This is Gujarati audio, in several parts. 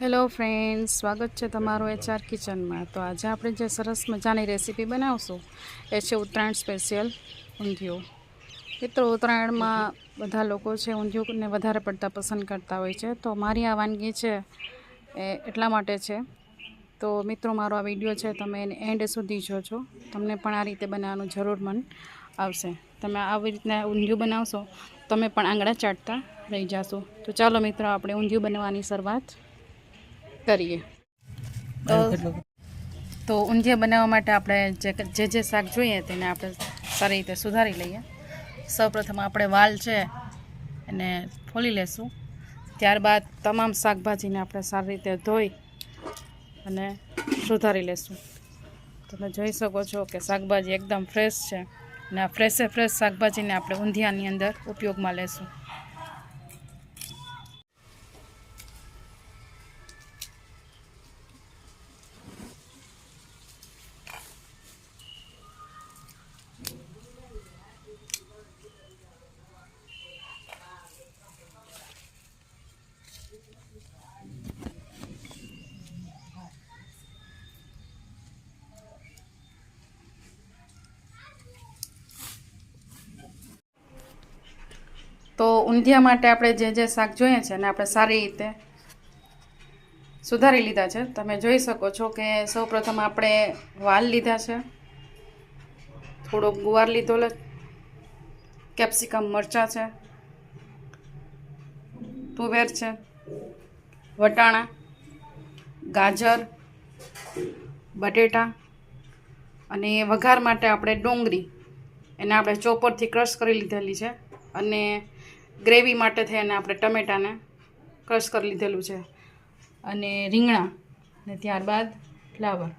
હેલો ફ્રેન્ડ્સ સ્વાગત છે તમારું એચઆર કિચનમાં તો આજે આપણે જે સરસ મજાની રેસીપી બનાવશું, એ છે ઉત્તરાયણ સ્પેશિયલ ઊંધિયું. મિત્રો, ઉત્તરાયણમાં બધા લોકો છે ઊંધિયુંને વધારે પડતા પસંદ કરતા હોય છે. તો મારી આ વાનગી છે એ એટલા માટે છે. તો મિત્રો, મારો આ વીડિયો છે તમે એને એન્ડ સુધી જોજો. તમને પણ આ રીતે બનાવવાનું જરૂર મન આવશે. તમે આવી રીતના ઊંધિયું બનાવશો, તમે પણ આંગળા ચાટતા રહી જશો. તો ચાલો મિત્રો, આપણે ઊંધિયું બનાવવાની શરૂઆત કરીએ. તો ઊંધિયા બનાવવા માટે આપણે જે જે જે શાક જોઈએ તેને આપણે સારી રીતે સુધારી લઈએ. સૌપ્રથમ આપણે વાલ છે એને ફોલી લેશું. ત્યારબાદ તમામ શાકભાજીને આપણે સારી રીતે ધોઈ અને સુધારી લેશું. તમે જોઈ શકો છો કે શાકભાજી એકદમ ફ્રેશ છે. અને આ ફ્રેશે ફ્રેશ શાકભાજીને આપણે ઊંધિયાની અંદર ઉપયોગમાં લેશું. ઊંધિયા માટે આપણે જે જે શાક જોઈએ છે ને આપણે સારી રીતે સુધારી લીધા છે. તમે જોઈ શકો છો કે સૌપ્રથમ આપણે વાલ લીધા છે. થોડોક ગુવાર લીધો કેપ્સિકમ મરચાં છે. તુવેર છે. વટાણા, ગાજર, બટેટા અને વઘાર માટે આપણે ડુંગળી એને આપણે ચોપરથી ક્રશ કરી લીધેલી છે અને ગ્રેવી માટે થઈને આપણે ટમેટાને ક્રશ કરી લીધેલું છે. અને રીંગણા અને ત્યારબાદ ફ્લાવર.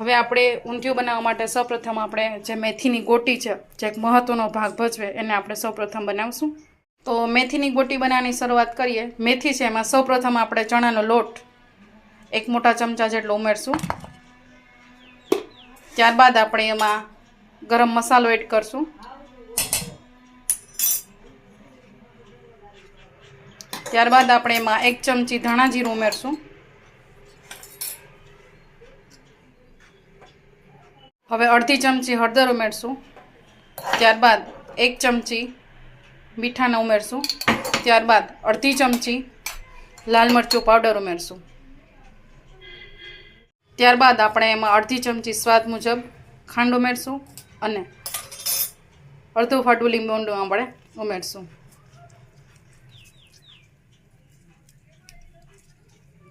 હવે આપણે ઊંધિયું બનાવવા માટે સૌપ્રથમ આપણે જે મેથીની ગોટી છે, જે એક મહત્ત્વનો ભાગ ભજવે, એને આપણે સૌપ્રથમ બનાવશું. તો મેથીની ગોટી બનાવવાની શરૂઆત કરીએ. મેથી છે, એમાં સૌપ્રથમ આપણે ચણાનો લોટ એક મોટા ચમચા જેટલો ઉમેરશું. ત્યારબાદ આપણે એમાં ગરમ મસાલો એડ કરશું. ત્યારબાદ આપણે એમાં એક ચમચી ધાણા જીરું ઉમેરશું. હવે અડધી ચમચી હળદર ઉમેરશું. ત્યારબાદ એક ચમચી મીઠાના ઉમેરશું. ત્યારબાદ અડધી ચમચી લાલ મરચું પાવડર ઉમેરશું. ત્યારબાદ આપણે એમાં અડધી ચમચી સ્વાદ મુજબ ખાંડ ઉમેરશું અને અડધું ફાટું લીંબુંડું આપણે ઉમેરશું.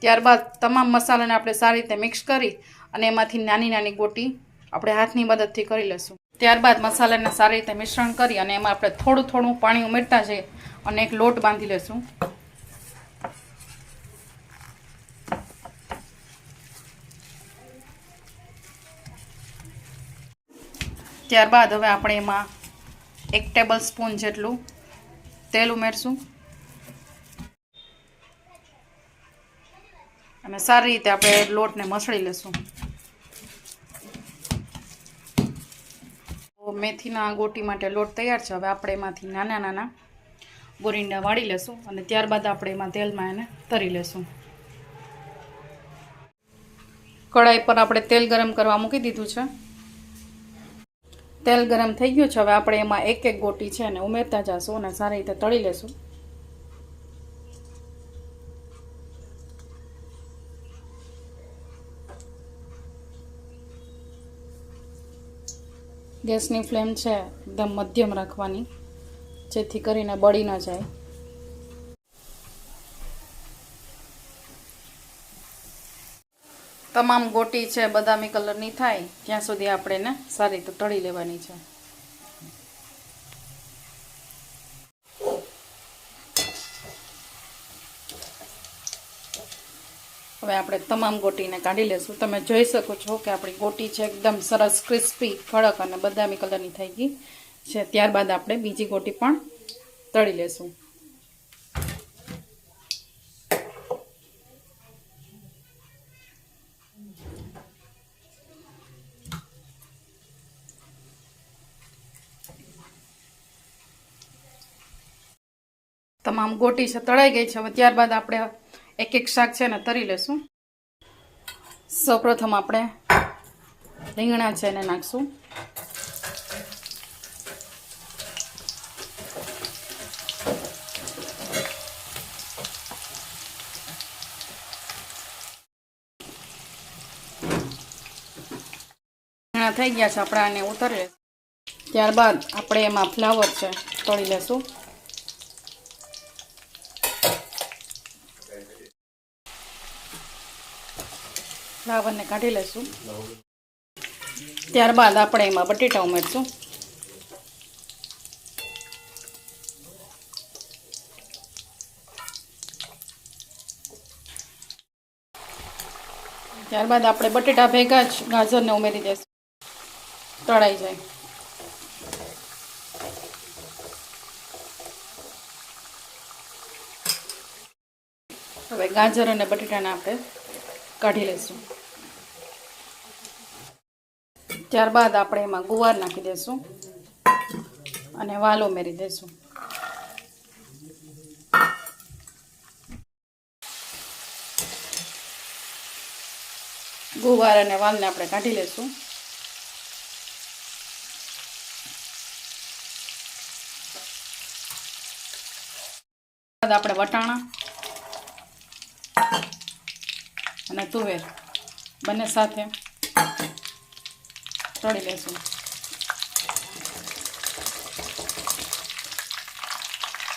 ત્યારબાદ તમામ મસાલાને આપણે સારી રીતે મિક્સ કરી અને એમાંથી નાની નાની ગોટી આપણે હાથની મદદથી કરી લઈશું. ત્યારબાદ મસાલાને સારી રીતે મિશ્રણ કરી અને એમાં આપણે થોડું થોડું પાણી ઉમેરતા જઈએ અને એક લોટ બાંધી લઈશું. ત્યારબાદ હવે આપણે એમાં એક ટેબલ સ્પૂન જેટલું તેલ ઉમેરશું. અને સારી રીતે આપણે લોટને મસળી લેશું. મેથીના ગોટી માટે લોટ તૈયાર છે. હવે આપણે એમાંથી નાના નાના બોરિંડા વાળી લેશું અને ત્યારબાદ આપણે એમાં તેલમાં એને તરી લેશું. કઢાઈ પર આપણે તેલ ગરમ કરવા મૂકી દીધું છે. તેલ ગરમ થઈ ગયું છે. હવે આપણે એમાં એક એક ગોટી છે અને ઉમેરતા જશું અને સારી રીતે તળી લેશું. ગેસની ફ્લેમ છે એકદમ મધ્યમ રાખવાની, જેથી કરીને બળી ન જાય. તમામ ગોટી છે, બદામી કલરની થાય, ત્યાં સુધી આપણે એને સારી રીતે તળી લેવાની છે. હવે આપણે તમામ ગોટીને કાઢી લેશું. તમે જોઈ શકો છો કે આપણી ગોટી છે એકદમ સરસ ક્રિસ્પી, કડક અને બદામી કલરની થઈ ગઈ છે. ત્યારબાદ આપણે બીજી ગોટી પણ તળી લેશું. તમામ ગોટી છે, તળાઈ ગઈ છે. હવે ત્યારબાદ આપણે એક એક શાક છે ને તરી લેશું. સૌપ્રથમ આપણે રીંગણા છે એને નાખશું. થઈ ગયા છે, આપણે આને ઉતારી લઈશું. ત્યારબાદ આપણે એમાં ફ્લાવર છે, તળી લેશું. ફ્લાવરને કાઢી લઈશું. ત્યારબાદ આપણે એમાં બટેટા ઉમેરશું. ત્યારબાદ આપણે બટેટા ભેગા જ ગાજરને ઉમેરી દઈશું તળાઈ જાય. હવે ગાજર અને બટેટાને આપણે કાઢી લઈશું. ત્યારબાદ આપણે એમાં ગુવાર નાખી દઈશું અને વાલ ઉમેરી દઈશું ગુવાર અને વાલને આપણે કાઢી લઈશું આપણે વટાણા અને તુવેર બંને સાથે. તળી લેશું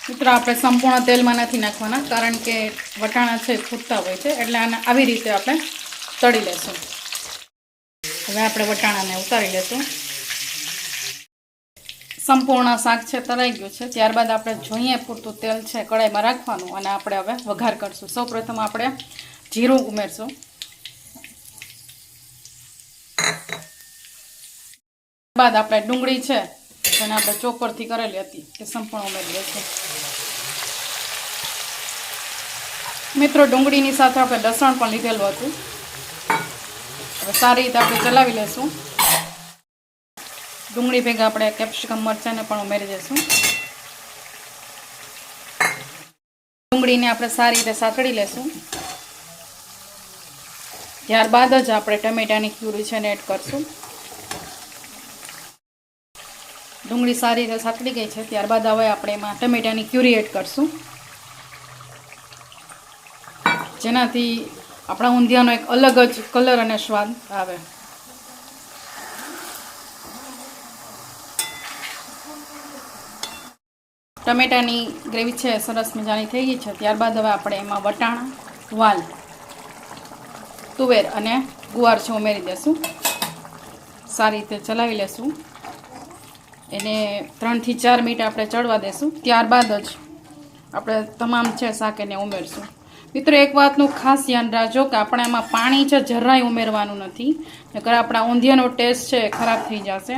મિત્રો આપણે સંપૂર્ણ તેલમાં નથી નાખવાના કારણ કે વટાણા છે ફૂટતા હોય છે એટલે આને આવી રીતે આપણે તળી લેશું. હવે આપણે વટાણાને ઉતારી લેશું. સંપૂર્ણ શાક છે તરાઈ ગયું છે. ત્યારબાદ આપણે જોઈએ પૂરતું તેલ છે કડાઈમાં રાખવાનું અને આપણે હવે વઘાર કરશું. સૌપ્રથમ આપણે જીરું ઉમેરશું. બાદ આપણે ડુંગળી છે, જેને આપણે ચોપરથી કરેલી હતી તે સંપૂર્ણ ઉમેરી દઈશું. મિત્રો, ડુંગળીની સાથે આપણે લસણ પણ લીધેલું હતું. હવે સારી રીતે આપણે ચલાવી લઈશું ડુંગળી ભેગા આપણે કેપ્સિકમ, મરચાંને પણ ઉમેરી દઈશું. ડુંગળીને આપણે સારી રીતે સાતળી લેશું. ત્યારબાદ જ આપણે ટમેટાની ક્યુરી છે ને એડ કરશું. ડુંગળી સારી રીતે સાતળી ગઈ છે. ત્યારબાદ હવે આપણે એમાં ટમેટાની ક્યુરી એડ કરશું. જેનાથી આપણા ઊંધિયાનો એક અલગ જ કલર અને સ્વાદ આવે. ટમેટાની ગ્રેવી છે, સરસ મજાની થઈ ગઈ છે. ત્યારબાદ હવે આપણે એમાં વટાણા, વાલ, તુવેર અને ગુવાર છે, ઉમેરી દેશું. સારી રીતે ચલાવી લેશું. એને ત્રણથી ચાર મિનિટ આપણે ચડવા દેશું. ત્યારબાદ જ આપણે તમામ છે શાક એને ઉમેરશું. મિત્રો, એક વાતનું ખાસ ધ્યાન રાખજો કે આપણે એમાં પાણી છે જરાય ઉમેરવાનું નથી. નકર આપણા ઊંધિયાનો ટેસ્ટ છે ખરાબ થઈ જશે.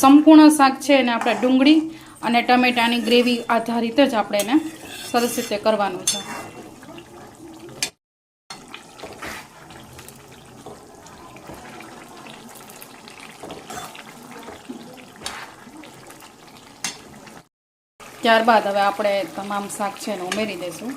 સંપૂર્ણ શાક છે એને આપણે ડુંગળી અને ટમેટાની ગ્રેવી આધારિત જ આપણે એને સરસ રીતે કરવાનું છે. ત્યારબાદ હવે આપણે તમામ શાક છે એને ઉમેરી દઈશું.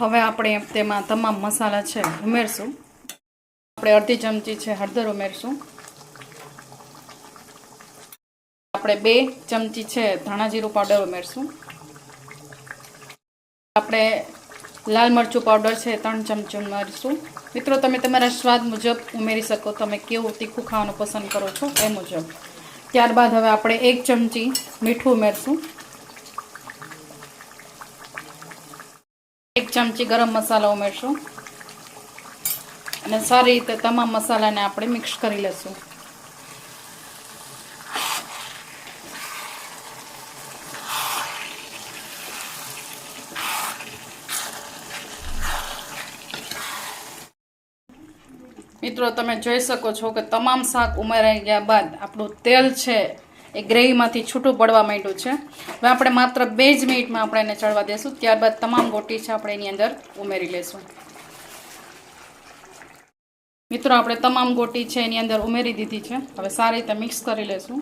હવે આપણે તેમાં તમામ મસાલા છે ઉમેરશું. આપણે અડધી ચમચી છે હળદર ઉમેરશું. આપણે બે ચમચી છે ધાણા જીરું પાવડર ઉમેરશું. આપણે લાલ મરચું પાવડર છે, ત્રણ ચમચી ઉમેરીશું મિત્રો, તમે તમારા સ્વાદ મુજબ ઉમેરી શકો. તમે કેવું તીખું ખાવાનું પસંદ કરો છો એ મુજબ. ત્યારબાદ હવે આપણે એક ચમચી મીઠું ઉમેરશું. એક ચમચી ગરમ મસાલા ઉમેરશું. અને સારી રીતે તમામ મસાલાને આપણે મિક્સ કરી લેશું. મિત્રો, તમે જોઈ શકો છો કે તમામ શાક ઉમેરાઈ ગયા બાદ આપણું તેલ છે એ ગ્રેવીમાંથી છૂટું પડવા માંડ્યું છે. હવે આપણે માત્ર બે જ મિનિટમાં આપણે એને ચડવા દઈશું ત્યારબાદ તમામ ગોટી છે આપણે એની અંદર ઉમેરી લેશું. મિત્રો, આપણે તમામ ગોટી છે એની અંદર ઉમેરી દીધી છે. હવે સારી રીતે મિક્સ કરી લેશું.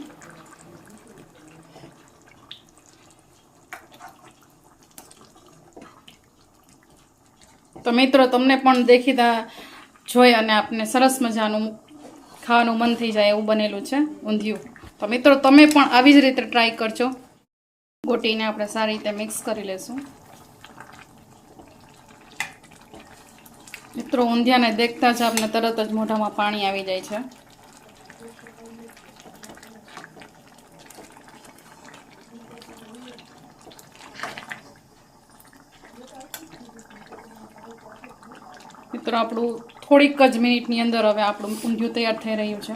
તો મિત્રો, તમને પણ દેખીતા જોઈ અને આપને સરસ મજાનું ખાવાનું મન થઈ જાય એવું બનેલું છે ઊંધિયું. તો મિત્રો, તમે પણ આવી જ રીતે ટ્રાય કરજો. ગોટીને આપણે સારી રીતે મિક્સ કરી લેશું. મિત્રો, ઊંધિયાને દેખતા જ આપને તરત જ મોઢામાં પાણી આવી જાય છે. મિત્રો, આપણું થોડીક જ મિનિટની અંદર હવે આપણું ઊંધિયું તૈયાર થઈ રહ્યું છે.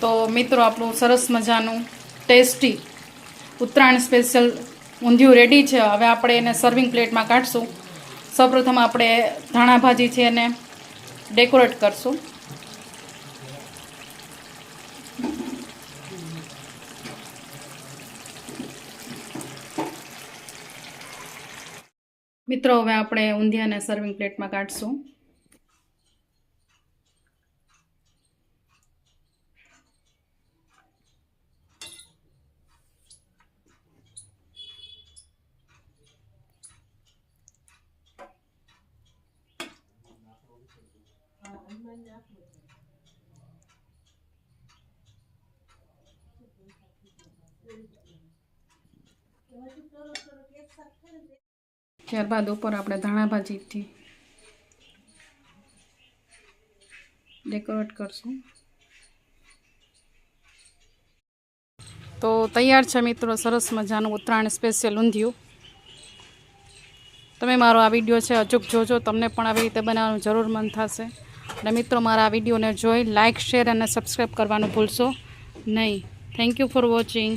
તો મિત્રો, આપણું સરસ મજાનું, tasty Uttarayan special undhiyu ready છે. હવે આપણે એને સર્વિંગ પ્લેટમાં કાઢશું. સૌપ્રથમ આપણે ધાણા ભાજી છે એને ડેકોરેટ કરશું. મિત્રો હવે આપણે ઊંધિયાને સર્વિંગ પ્લેટમાં કાઢશું. ત્યારબાદ ઉપર આપણે ધાણા ભાજીથી ડેકોરેટ કરશું. તો તૈયાર છે મિત્રો સરસ મજાનું ઉત્તરાયણ સ્પેશિયલ ઊંધિયું. તમે મારો આ વીડિયો છે અચૂક જોજો, તમને પણ આવી રીતે બનાવવાનું જરૂર મન થશે. અને મિત્રો મારા આ વિડીયોને જોઈ લાઇક શેર અને સબસ્ક્રાઈબ કરવાનું ભૂલશો નહીં. Thank you for watching